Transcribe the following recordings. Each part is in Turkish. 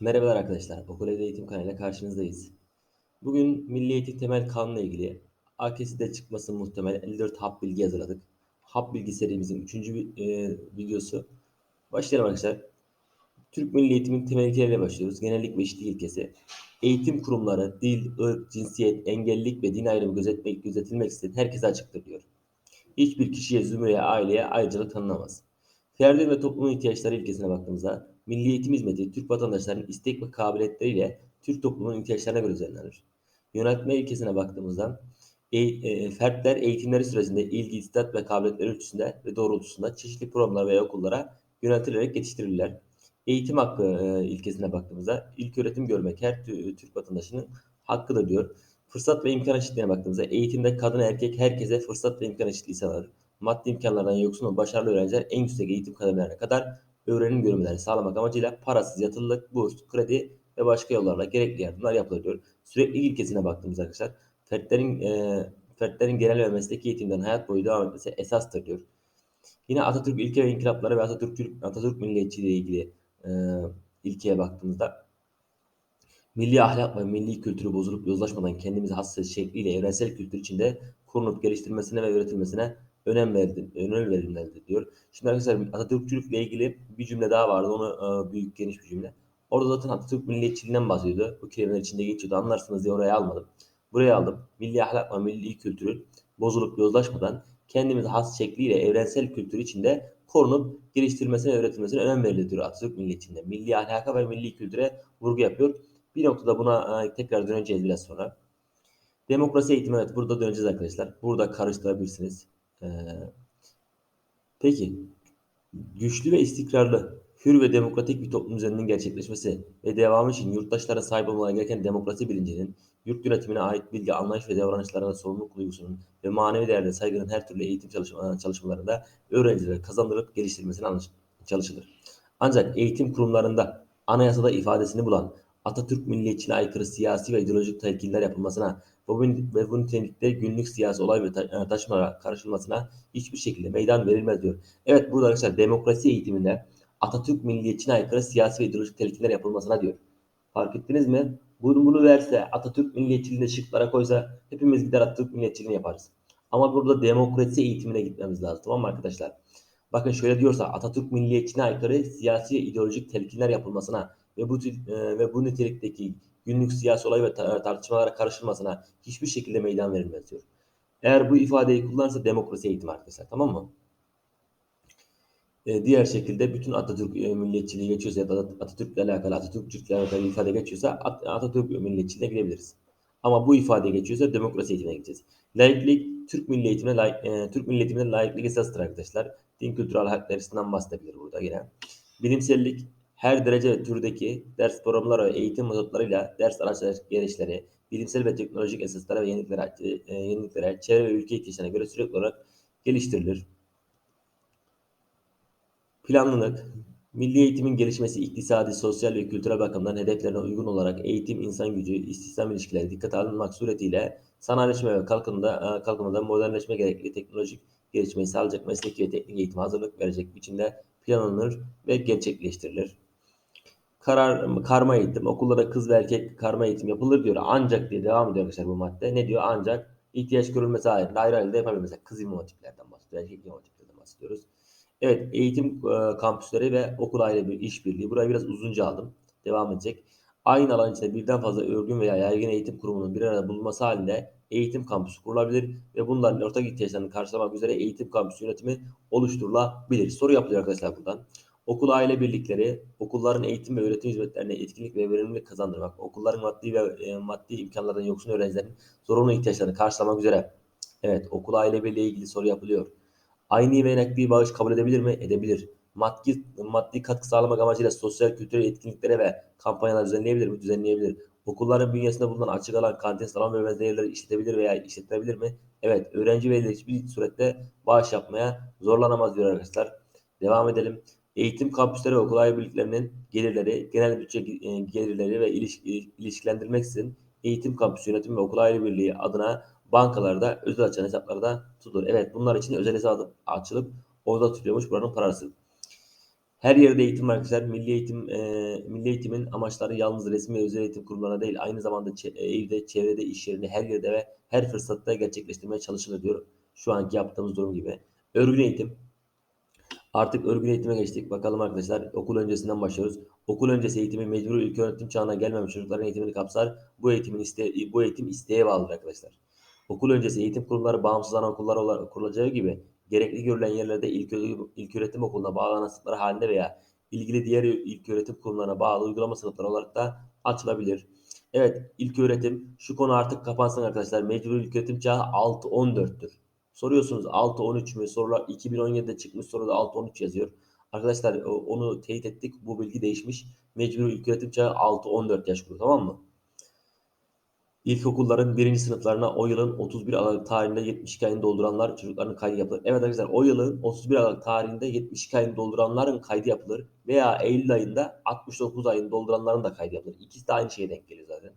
Merhabalar arkadaşlar. Okul Evde Eğitim kanalıyla karşınızdayız. Bugün Milli Eğitim Temel Kanunu ile ilgili AKS'de çıkması muhtemel 54 hap bilgi hazırladık. Hap bilgi serimizin 3. E, videosu. Başlayalım arkadaşlar. Türk Milli Eğitim'in temel ilkeleriyle başlıyoruz. Genellik ve eşitlik ilkesi. Eğitim kurumları, dil, ırk, cinsiyet, engellilik ve din ayrımı gözetmek, gözetilmeksizin herkese açıktır diyor. Hiçbir kişiye, zümreye, aileye ayrıcalık tanınamaz. Ferdin ve toplumun ihtiyaçları ilkesine baktığımızda Milli Eğitim Hizmeti Türk vatandaşlarının istek ve kabiliyetleriyle Türk toplumunun ihtiyaçlarına göre düzenlenir. Yönetme ilkesine baktığımızda e, e, fertler eğitimleri süresinde ilgi, istat ve kabiliyetleri ölçüsünde ve doğrultusunda çeşitli programlar veya okullara yöneltilerek yetiştirirler. Eğitim hakkı e, ilkesine baktığımızda ilk öğretim görmek her Türk vatandaşının hakkıdır diyor. Fırsat ve imkan eşitliğine baktığımızda eğitimde kadın erkek herkese fırsat ve imkan eşitliği sağlar. Maddi imkanlardan yoksun ve başarılı öğrenciler en yüksek eğitim kademelerine kadar öğrenim görmelerini sağlamak amacıyla parasız yatırılık, burs, kredi ve başka yollarla gerekli yardımlar yapılıyor. Sürekli ilkesine baktığımız arkadaşlar fertlerin e, fertlerin genel ve mesleki eğitimden hayat boyu devam etmesi esastır diyor. Yine Atatürk ilke ve inkılapları ve Atatürk, Atatürk milliyetçiliği ile ilgili e, ilkeye baktığımızda milli ahlak ve milli kültürü bozulup yozlaşmadan kendimizi hassas şekliyle evrensel kültür içinde korunup geliştirmesine ve üretilmesine önem verdim, önem verilmelidir diyor. Şimdi arkadaşlar Atatürkçülükle ilgili bir cümle daha vardı. Onu e, büyük geniş bir cümle. Orada zaten Atatürk milliyetçiliğinden bahsediyordu. Bu kelimeler içinde geçiyordu. Anlarsınız diye oraya almadım. Buraya aldım. Milli ahlak ve milli kültürü bozulup yozlaşmadan kendimiz has şekliyle evrensel kültür içinde korunup geliştirmesine öğretilmesine önem veriliyor diyor Atatürk milliyetçiliğinde. Milli ahlaka ve milli kültüre vurgu yapıyor. Bir noktada buna e, tekrar döneceğiz biraz sonra. Demokrasi eğitimi evet burada döneceğiz arkadaşlar. Burada karıştırabilirsiniz. Ee, peki güçlü ve istikrarlı, hür ve demokratik bir toplum düzeninin gerçekleşmesi ve devamı için yurttaşlara sahip olmaları gereken demokrasi bilincinin, yurt yönetimine ait bilgi, anlayış ve davranışlarına sorumluluk duygusunun ve manevi değerli saygının her türlü eğitim çalışma, çalışmalarında öğrencilere kazandırıp geliştirmesine çalışılır. Ancak eğitim kurumlarında anayasada ifadesini bulan Atatürk milliyetçiliğine aykırı siyasi ve ideolojik telkinler yapılmasına ve bu nitelikte günlük siyasi olay ve e, taşımalara karışılmasına hiçbir şekilde meydan verilmez diyor. Evet burada arkadaşlar demokrasi eğitiminde Atatürk milliyetçiliğine aykırı siyasi ve ideolojik telkinler yapılmasına diyor. Fark ettiniz mi? Bunu, bunu verse Atatürk milliyetçiliğini şıklara koysa hepimiz gider Atatürk milliyetçiliğini yaparız. Ama burada demokrasi eğitimine gitmemiz lazım tamam mı arkadaşlar? Bakın şöyle diyorsa Atatürk milliyetçiliğine aykırı siyasi ideolojik telkinler yapılmasına ve bu e, ve bu nitelikteki günlük siyasi olay ve tartışmalara karışılmasına hiçbir şekilde meydan verilmez diyor. Eğer bu ifadeyi kullanırsa demokrasi eğitimi arkadaşlar tamam mı? Ee, diğer şekilde bütün Atatürk e, milliyetçiliği geçiyorsa ya da Atatürk'le alakalı, Atatürkçülükle alakalı ifade geçiyorsa At Atatürk milliyetçiliğine girebiliriz. Ama bu ifade geçiyorsa demokrasi eğitimine gideceğiz. Laiklik Türk milli eğitimine, e, Türk milli eğitimine laiklik esastır arkadaşlar. Din kültürel haklarından bahsedebilir burada yine. Bilimsellik her derece ve türdeki ders programları ve eğitim metotlarıyla ders araç gelişleri, bilimsel ve teknolojik esaslara ve yeniliklere, e, yeniliklere çevre ve ülke ihtiyaçlarına göre sürekli olarak geliştirilir. Planlılık, milli eğitimin gelişmesi iktisadi, sosyal ve kültürel bakımdan hedeflerine uygun olarak eğitim, insan gücü, istihdam ilişkileri dikkate alınmak suretiyle sanayileşme ve kalkınmada, e, kalkınmada modernleşme gerekli teknolojik gelişmeyi sağlayacak mesleki ve teknik eğitim hazırlık verecek biçimde planlanır ve gerçekleştirilir karar karma eğitim, okullarda kız ve erkek karma eğitim yapılır diyor. Ancak diye devam ediyor arkadaşlar bu madde. Ne diyor? Ancak ihtiyaç görülmesi halinde ayrı ayrı da yapabilir. Mesela kız imam bahsediyor, erkek imam bahsediyoruz. Evet, eğitim e, kampüsleri ve okul aile bir işbirliği. Burayı biraz uzunca aldım. Devam edecek. Aynı alan içinde birden fazla örgün veya yaygın eğitim kurumunun bir arada bulunması halinde eğitim kampüsü kurulabilir ve bunların ortak ihtiyaçlarını karşılamak üzere eğitim kampüsü yönetimi oluşturulabilir. Soru yapılıyor arkadaşlar buradan. Okul aile birlikleri, okulların eğitim ve öğretim hizmetlerine etkinlik ve verimlilik kazandırmak, okulların maddi ve e, maddi imkanlardan yoksun öğrencilerin zorunlu ihtiyaçlarını karşılamak üzere. Evet, okul aile birliği ilgili soru yapılıyor. Aynı ve nakdi bağış kabul edebilir mi? Edebilir. Maddi, maddi katkı sağlamak amacıyla sosyal kültürel etkinliklere ve kampanyalar düzenleyebilir mi? Düzenleyebilir. Okulların bünyesinde bulunan açık alan, kantin, salon ve benzeri işletebilir veya işletilebilir mi? Evet, öğrenci veliler hiçbir surette bağış yapmaya zorlanamaz diyor arkadaşlar. Devam edelim. Eğitim kampüsleri okul aile birliklerinin gelirleri, genel bütçe e, gelirleri ve ilişki, ilişkilendirmeksizin eğitim kampüsü yönetimi ve okul aile birliği adına bankalarda özel açan hesaplarda tutulur. Evet bunlar için özel hesap açılıp orada tutuyormuş buranın parası. Her yerde eğitim arkadaşlar. Milli eğitim, e, milli eğitimin amaçları yalnız resmi özel eğitim kurumlarına değil, aynı zamanda çe- evde, çevrede, iş yerinde, her yerde ve her fırsatta gerçekleştirmeye çalışılır diyor. Şu anki yaptığımız durum gibi. Örgün eğitim. Artık örgün eğitime geçtik. Bakalım arkadaşlar okul öncesinden başlıyoruz. Okul öncesi eğitimi mecburi ilköğretim çağına gelmemiş çocukların eğitimini kapsar. Bu eğitimin iste bu eğitim isteğe bağlıdır arkadaşlar. Okul öncesi eğitim kurumları bağımsız anaokullar olarak kurulacağı gibi gerekli görülen yerlerde ilk, ilköğretim okuluna bağlanan sınıflar halinde veya ilgili diğer ilköğretim kurumlarına bağlı uygulama sınıfları olarak da açılabilir. Evet ilköğretim şu konu artık kapansın arkadaşlar. Mecburi ilköğretim çağı 6-14'tür. Soruyorsunuz 6-13 mü? Sorular 2017'de çıkmış soruda 6-13 yazıyor. Arkadaşlar onu teyit ettik. Bu bilgi değişmiş. Mecburi ilköğretim çağı 6-14 yaş grubu tamam mı? İlkokulların birinci sınıflarına o yılın 31 Aralık tarihinde 72 ayını dolduranlar çocukların kaydı yapılır. Evet arkadaşlar o yılın 31 Aralık tarihinde 72 ayını dolduranların kaydı yapılır. Veya Eylül ayında 69 ayını dolduranların da kaydı yapılır. İkisi de aynı şeye denk geliyor zaten.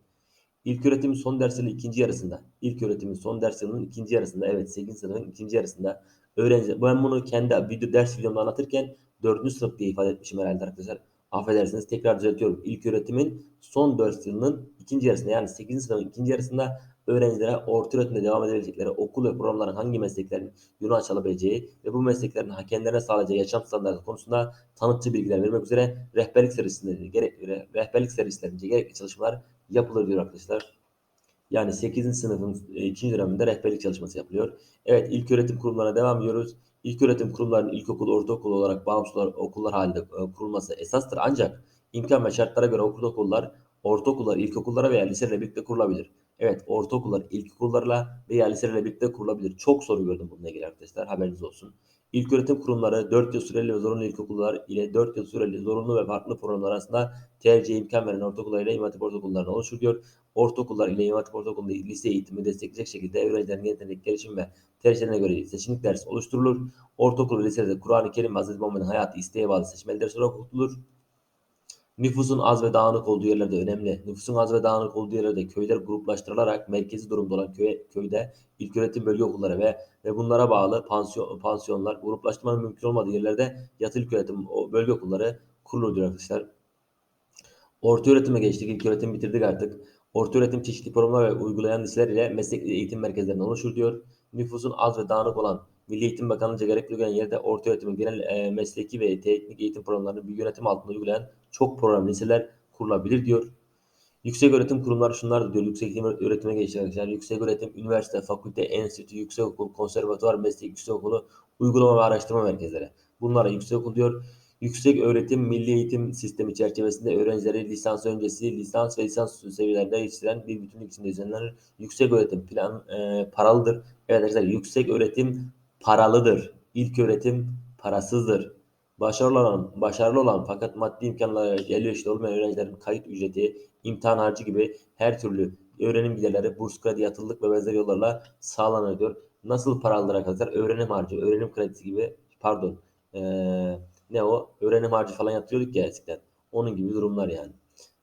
İlk öğretimin son ders yılı ikinci yarısında. İlk öğretimin son ders yılının ikinci yarısında. Evet 8. sınıfın ikinci yarısında. Öğrenci, ben bunu kendi video, ders videomda anlatırken 4. sınıf diye ifade etmişim herhalde arkadaşlar. Affedersiniz tekrar düzeltiyorum. İlk öğretimin son ders yılının ikinci yarısında yani 8. sınıfın ikinci yarısında öğrencilere orta öğretimde devam edebilecekleri okul ve programların hangi mesleklerin yolu açılabileceği ve bu mesleklerin kendilerine sağlayacağı yaşam standartı konusunda tanıtıcı bilgiler vermek üzere rehberlik servislerinde gerek rehberlik servislerince gerekli çalışmalar yapılır diyor arkadaşlar. Yani 8. sınıfın 2. döneminde rehberlik çalışması yapılıyor. Evet ilk öğretim kurumlarına devam ediyoruz. İlk öğretim kurumlarının ilkokul, ortaokul olarak bağımsız okullar halinde e, kurulması esastır. Ancak imkan ve şartlara göre okullar, ortaokullar, ilkokullara veya liselerle birlikte kurulabilir. Evet ortaokullar, ilkokullarla veya liselerle birlikte kurulabilir. Çok soru gördüm bununla ilgili arkadaşlar haberiniz olsun. İlköğretim kurumları 4 yıl süreli ve zorunlu ilkokullar ile 4 yıl süreli zorunlu ve farklı programlar arasında tercih imkan veren ortaokullar ile imam ortaokullarını oluşturuyor. Ortaokullar ile imam ortaokulunda lise eğitimi destekleyecek şekilde öğrencilerin yetenek, gelişim ve tercihlerine göre seçimlik ders oluşturulur. Ortaokul ve lisede Kur'an-ı Kerim ve Hazreti Muhammed'in hayatı isteğe bağlı seçmeli dersler okutulur. Nüfusun az ve dağınık olduğu yerlerde önemli. Nüfusun az ve dağınık olduğu yerlerde köyler gruplaştırılarak merkezi durumda olan köy, köyde ilköğretim bölge okulları ve ve bunlara bağlı pansiyon, pansiyonlar gruplaştırmanın mümkün olmadığı yerlerde yatılı ilköğretim bölge okulları kurulur diyor arkadaşlar. Orta öğretime geçtik. İlk öğretim bitirdik artık. Orta öğretim çeşitli programlar ve uygulayan liseler ile meslek eğitim merkezlerinden oluşur diyor. Nüfusun az ve dağınık olan Milli Eğitim Bakanlığı'nca gerekli gören yerde orta öğretimin genel e, mesleki ve teknik eğitim programlarını bir yönetim altında uygulayan çok program liseler kurulabilir diyor. Yüksek öğretim kurumları şunlar diyor. Yüksek öğretime geçecek arkadaşlar. Yüksek öğretim, üniversite, fakülte, enstitü, yüksek okul, konservatuvar, meslek yüksek okulu, uygulama ve araştırma merkezleri. Bunlara yüksek okul diyor. Yüksek öğretim milli eğitim sistemi çerçevesinde öğrencileri lisans öncesi, lisans ve lisans seviyelerinde yetiştiren bir bütünlük içinde düzenlenir. Yüksek öğretim plan e, paralıdır. Evet arkadaşlar yüksek öğretim paralıdır. İlk öğretim parasızdır. Başarılı olan, başarılı olan fakat maddi imkanları elverişli olmayan öğrencilerin kayıt ücreti, imtihan harcı gibi her türlü öğrenim giderleri, burs kredi, yatırılık ve benzeri yollarla sağlanıyor. Nasıl paralıdır arkadaşlar? Öğrenim harcı, öğrenim kredisi gibi pardon ee, ne o? Öğrenim harcı falan yatırıyorduk ya eskiden. Onun gibi durumlar yani.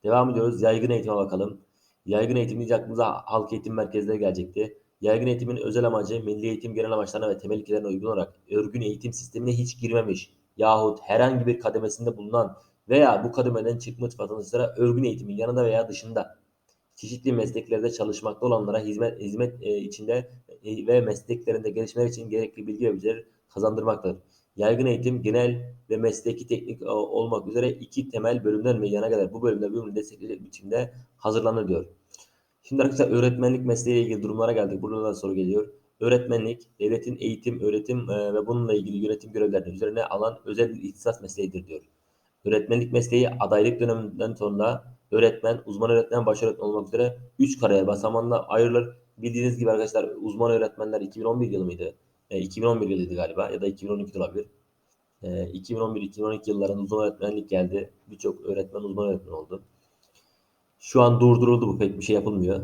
Devam ediyoruz. Yaygın eğitime bakalım. Yaygın eğitim deyince aklımıza halk eğitim merkezleri gelecekti. Yaygın eğitimin özel amacı milli eğitim genel amaçlarına ve temel ilkelerine uygun olarak örgün eğitim sistemine hiç girmemiş yahut herhangi bir kademesinde bulunan veya bu kademeden çıkmış vatandaşlara örgün eğitimin yanında veya dışında çeşitli mesleklerde çalışmakta olanlara hizmet hizmet e, içinde e, ve mesleklerinde gelişmeler için gerekli bilgi ve beceri kazandırmaktadır. Yaygın eğitim genel ve mesleki teknik e, olmak üzere iki temel bölümden meydana gelir. Bu bölümde birbirini destekleyecek biçimde hazırlanır diyor. Şimdi arkadaşlar öğretmenlik mesleğiyle ilgili durumlara geldik. Burada da soru geliyor. Öğretmenlik, devletin eğitim, öğretim e, ve bununla ilgili yönetim görevlerini üzerine alan özel bir ihtisas mesleğidir diyor. Öğretmenlik mesleği adaylık döneminden sonra öğretmen, uzman öğretmen, baş öğretmen olmak üzere 3 kariyer basamağında ayrılır. Bildiğiniz gibi arkadaşlar uzman öğretmenler 2011 yılı mıydı? E, 2011 yılıydı galiba ya da 2012 olabilir. E, 2011-2012 yıllarında uzman öğretmenlik geldi. Birçok öğretmen uzman öğretmen oldu. Şu an durduruldu bu pek bir şey yapılmıyor.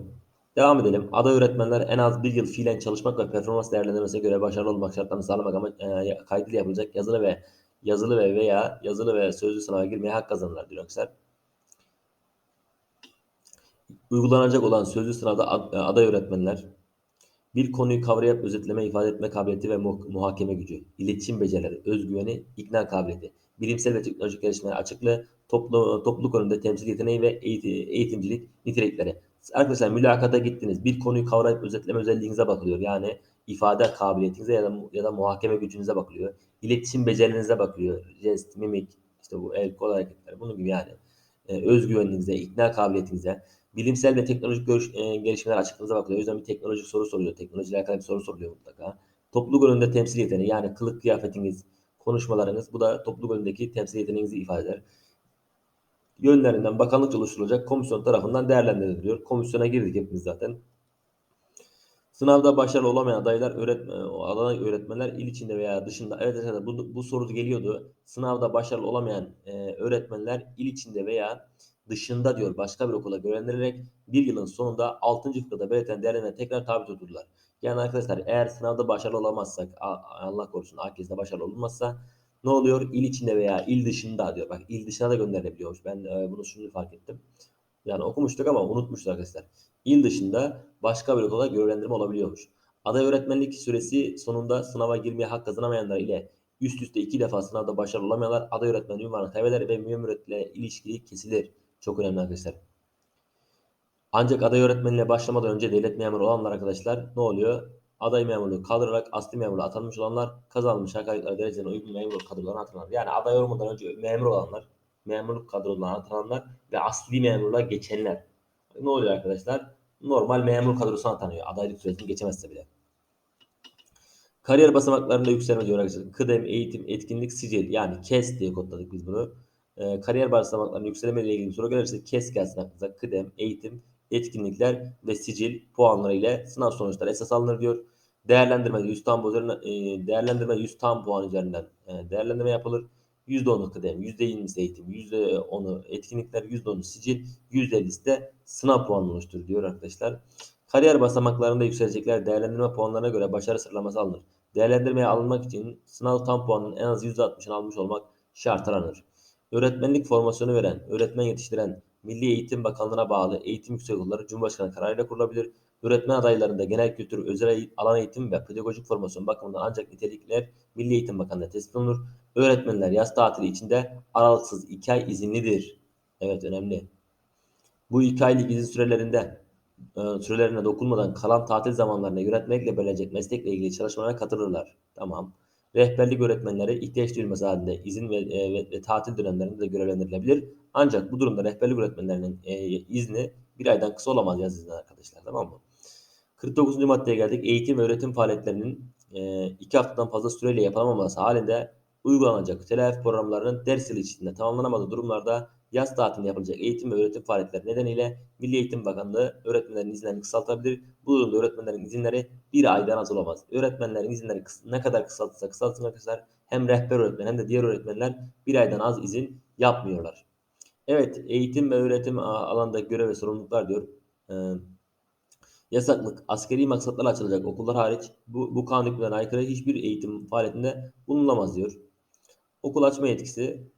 Devam edelim. Aday öğretmenler en az bir yıl fiilen çalışmak ve performans değerlendirmesine göre başarılı olmak şartlarını sağlamak ama e, kaydıyla yapılacak yazılı ve yazılı ve veya yazılı ve sözlü sınava girmeye hak kazanırlar diyor arkadaşlar. Uygulanacak olan sözlü sınavda aday öğretmenler Bir konuyu kavrayıp özetleme, ifade etme kabiliyeti ve mu- muhakeme gücü, iletişim becerileri, özgüveni, ikna kabiliyeti, bilimsel ve teknolojik gelişmeler açıklığı, toplu, topluluk önünde temsil yeteneği ve eğiti- eğitimcilik nitelikleri. Arkadaşlar mülakata gittiniz. Bir konuyu kavrayıp özetleme özelliğinize bakılıyor. Yani ifade kabiliyetinize ya da, ya da muhakeme gücünüze bakılıyor. İletişim becerilerinize bakılıyor. Jest, mimik, işte bu el kol hareketler bunun gibi yani. Ee, özgüveninize, ikna kabiliyetinize, bilimsel ve teknolojik görüş, e, gelişmeler açıklığınıza bakılıyor. O yüzden bir teknolojik soru soruyor. Teknolojiyle alakalı bir soru soruluyor mutlaka. Topluluk önünde temsil yeteneği yani kılık kıyafetiniz, konuşmalarınız bu da topluluk önündeki temsil yeteneğinizi ifade eder. Yönlerinden bakanlıkça oluşturulacak komisyon tarafından değerlendiriliyor. Komisyona girdik hepimiz zaten. Sınavda başarılı olamayan adaylar, öğretmen, aday öğretmenler il içinde veya dışında. Evet arkadaşlar bu, bu soru geliyordu. Sınavda başarılı olamayan e, öğretmenler il içinde veya dışında diyor başka bir okula görevlendirilerek bir yılın sonunda 6. fıkrada belirtilen değerlerine tekrar tabi tutulurlar. Yani arkadaşlar eğer sınavda başarılı olamazsak Allah korusun AKS'de başarılı olmazsa ne oluyor? İl içinde veya il dışında diyor. Bak il dışına da gönderilebiliyormuş. Ben e, bunu şimdi fark ettim. Yani okumuştuk ama unutmuştuk arkadaşlar. İl dışında başka bir okula görevlendirme olabiliyormuş. Aday öğretmenlik süresi sonunda sınava girmeye hak kazanamayanlar ile üst üste iki defa sınavda başarılı olamayanlar aday öğretmen ünvanını kaybeder ve memuriyetle ilişkili kesilir. Çok önemli arkadaşlar. Ancak aday öğretmenliğe başlamadan önce devlet memuru olanlar arkadaşlar ne oluyor? Aday memurluğu kaldırarak asli memurluğa atanmış olanlar kazanılmış hakaretler derecelerine uygun memurluk kadrolarına atanlar. Yani aday olmadan önce memur olanlar, memurluk kadrolarına atananlar ve asli memurluğa geçenler. Ne oluyor arkadaşlar? Normal memur kadrosuna atanıyor. Adaylık süresini geçemezse bile. Kariyer basamaklarında yükselme diyor arkadaşlar. Kıdem, eğitim, etkinlik, sicil yani KES diye kodladık biz bunu. Ee, kariyer basamaklarında yükselme ile ilgili soru gelirse KES gelsin aklınıza. Kıdem, eğitim, etkinlikler ve sicil puanları ile sınav sonuçları esas alınır diyor. Değerlendirmede 100 tam üzerinden e, değerlendirme 100 tam puan üzerinden e, değerlendirme yapılır. %10'u kıdem, %20'si eğitim, %10'u etkinlikler, %10'u sicil, %50'si de sınav puanı oluşturur diyor arkadaşlar. Kariyer basamaklarında yükselecekler değerlendirme puanlarına göre başarı sıralaması alınır. Değerlendirmeye alınmak için sınav tam puanının en az %60'ını almış olmak şart aranır. Öğretmenlik formasyonu veren, öğretmen yetiştiren, Milli Eğitim Bakanlığı'na bağlı eğitim yüksekokulları Cumhurbaşkanı kararıyla kurulabilir. Öğretmen adaylarında genel kültür, özel alan eğitim ve pedagojik formasyon bakımından ancak nitelikler Milli Eğitim Bakanlığı'na tespit olunur. Öğretmenler yaz tatili içinde aralıksız 2 ay izinlidir. Evet önemli. Bu 2 aylık izin sürelerinde e, sürelerine dokunmadan kalan tatil zamanlarına yönetmekle bölünecek meslekle ilgili çalışmalara katılırlar. Tamam. Rehberlik öğretmenleri ihtiyaç duyulması halinde izin ve, e, ve, ve tatil dönemlerinde de görevlendirilebilir. Ancak bu durumda rehberlik öğretmenlerinin e, izni bir aydan kısa olamaz yaz izni arkadaşlar tamam mı? 49. maddeye geldik. Eğitim ve öğretim faaliyetlerinin e, iki haftadan fazla süreyle yapılamaması halinde uygulanacak telafi programlarının ders yılı içinde tamamlanamadığı durumlarda yaz tatilinde yapılacak eğitim ve öğretim faaliyetleri nedeniyle Milli Eğitim Bakanlığı öğretmenlerin izinlerini kısaltabilir. Bu durumda öğretmenlerin izinleri bir aydan az olamaz. Öğretmenlerin izinleri ne kadar kısaltırsa kısaltın arkadaşlar hem rehber öğretmen hem de diğer öğretmenler bir aydan az izin yapmıyorlar. Evet eğitim ve öğretim alanında görev ve sorumluluklar diyor. Ee, yasaklık, askeri maksatlarla açılacak okullar hariç bu, bu kanun hükümlerine aykırı hiçbir eğitim faaliyetinde bulunamaz diyor. Okul açma yetkisi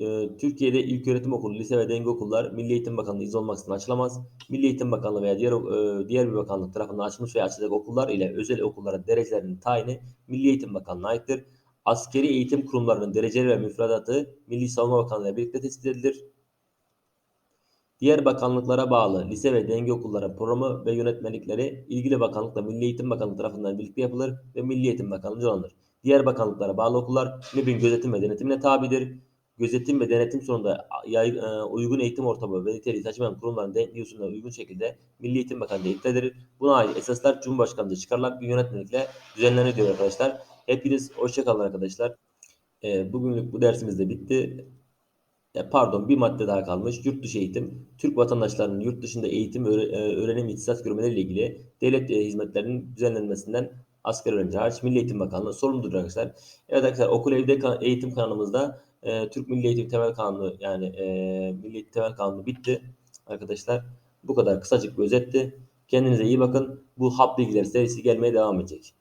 e, Türkiye'de ilk öğretim okulu, lise ve denge okullar Milli Eğitim Bakanlığı izin olmaksızın açılamaz. Milli Eğitim Bakanlığı veya diğer e, diğer bir bakanlık tarafından açılmış veya açılacak okullar ile özel okulların derecelerinin tayini Milli Eğitim Bakanlığı'na aittir. Askeri eğitim kurumlarının dereceleri ve müfredatı Milli Savunma Bakanlığı ile birlikte tespit edilir. Diğer bakanlıklara bağlı lise ve denge okulları programı ve yönetmelikleri ilgili bakanlıkla Milli Eğitim Bakanlığı tarafından birlikte yapılır ve Milli Eğitim Bakanlığı alınır. Diğer bakanlıklara bağlı okullar MİB'in gözetim ve denetimine tabidir. Gözetim ve denetim sonunda yay, e, uygun eğitim ortamı ve niteliği taşımayan kurumların usulüne uygun şekilde Milli Eğitim Bakanlığı iptaldir. Buna ait esaslar Cumhurbaşkanlığı çıkarılan bir yönetmelikle düzenlenir diyor arkadaşlar. Hepiniz hoşçakalın arkadaşlar. E, bugünlük bu dersimiz de bitti. E, pardon bir madde daha kalmış. Yurt dışı eğitim. Türk vatandaşlarının yurt dışında eğitim, e, öğrenim, ihtisas görmeleriyle ilgili devlet e, hizmetlerinin düzenlenmesinden asgari öğrenci hariç Milli Eğitim Bakanlığı sorumludur arkadaşlar. Evet arkadaşlar okul evde eğitim kanalımızda e, Türk Milli Eğitim Temel Kanunu yani e, Milli Eğitim Temel Kanunu bitti arkadaşlar. Bu kadar kısacık bir özetti. Kendinize iyi bakın. Bu hap bilgiler serisi gelmeye devam edecek.